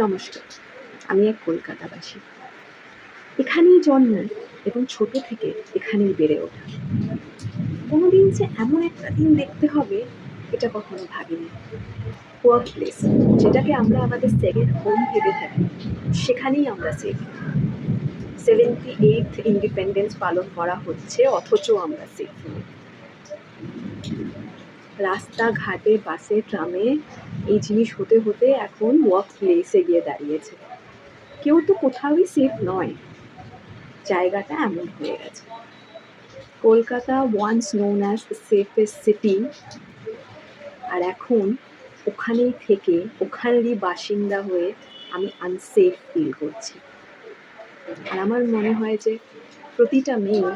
নমস্কার, আমি এক কলকাতাবাসী। এখানেই জন্ম এবং ছোট থেকে এখানেই বেড়ে ওঠা। কোনোদিন যে এমন একটা দিন দেখতে হবে, এটা কখনো ভাবিনি। ওয়ার্ক প্লেস যেটাকে আমরা আমাদের সেকেন্ড হোম ভেবে থাকি, সেখানেই আমরা সেফ সেভেন্টি এইট ইন্ডিপেন্ডেন্স পালন করা হচ্ছে, অথচ আমরা সেফ রাস্তাঘাটে, বাসে, ট্রামে এই জিনিস হতে হতে এখন ওয়ার্ক প্লেসে গিয়ে দাঁড়িয়েছে। কেউ তো কোথাওই সেফ নয়। জায়গাটা এমন হয়ে গেছে। Kolkata once known as safest city আর এখন ওখানেই থেকে ওখানেরই বাসিন্দা হয়ে আমি আনসেফ ফিল করছি। আর আমার মনে হয় যে প্রতিটা মেয়ে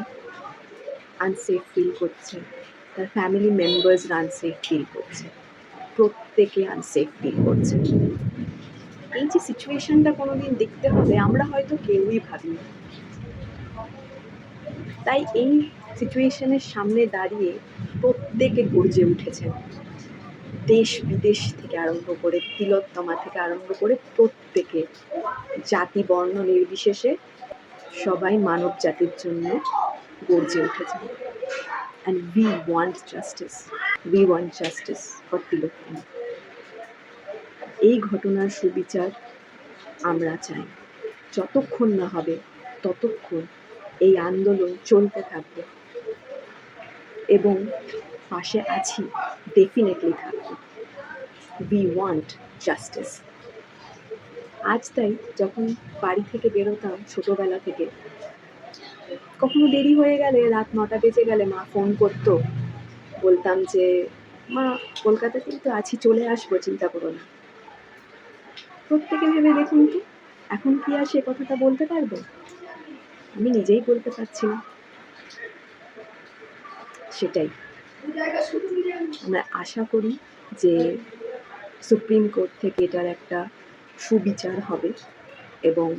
আনসেফ ফিল করছে। তার ফ্যামিলি মেম্বার্সরা আনসেফ ফিল করছে। প্রত্যেকে আনসেফ ফিল করছে। এই যে সিচুয়েশনটা কোনোদিন দেখতে হবে, আমরা হয়তো কেউই ভাবিনি। তাই এই সিচুয়েশনের সামনে দাঁড়িয়ে প্রত্যেকে গর্জে উঠেছেন দেশ বিদেশ থেকে আরম্ভ করে তিলোত্তমা থেকে আরম্ভ করে প্রত্যেকে জাতি, বর্ণ নির্বিশেষে সবাই মানব জাতির জন্য গর্জে উঠেছেন and we want justice we want justice for Tilottama এই ঘটনার সুবিচার আমরা চাই। যতক্ষণ না হবে, ততক্ষণ এই আন্দোলন চলতে থাকবে। এবং পাশে আছি ডেফিনেটলি থাকবে। উই ওয়ান্ট জাস্টিস আজ তাই যখন বাড়ি থেকে বেরোতাম, ছোটোবেলা থেকে কখনো দেরি হয়ে গেলে, রাত নটা বেজে গেলে মা ফোন করতো। বলতাম যে, মা কলকাতাতেই তো আছি, চলে আসব, চিন্তা করো না। প্রত্যেকে ভেবে দেখুন তো, এখন কি আর সে কথাটা বলতে পারব? আমি নিজেই বলতে পারছি না। সেটাই। আমরা আশা করি যে, সুপ্রিম কোর্ট থেকে এটার একটা সুবিচার হবে এবং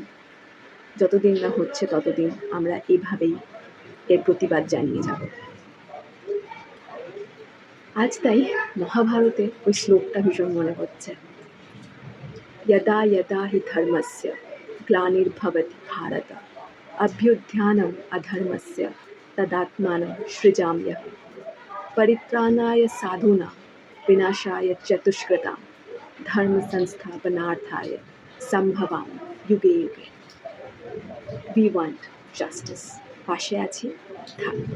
যতদিন না হচ্ছে ততদিন আমরা এভাবেই এর প্রতিবাদ জানিয়ে যাব আজ তাই মহাভারতে ওই শ্লোকটা ভীষণ মনে হচ্ছে यदा यदा हि धर्मस्य ग्लानिर्भवति भारत अभ्युत्थानम् अधर्मस्य तदात्मानं सृजाम्यहं परित्राणाय साधूनां विनाशाय चतुष्कृतां धर्मसंस्थापनार्थाय সম্ভবাম যুগে যুগে উই ওয়ান্ট জাস্টিস পাশে আছি। থাকব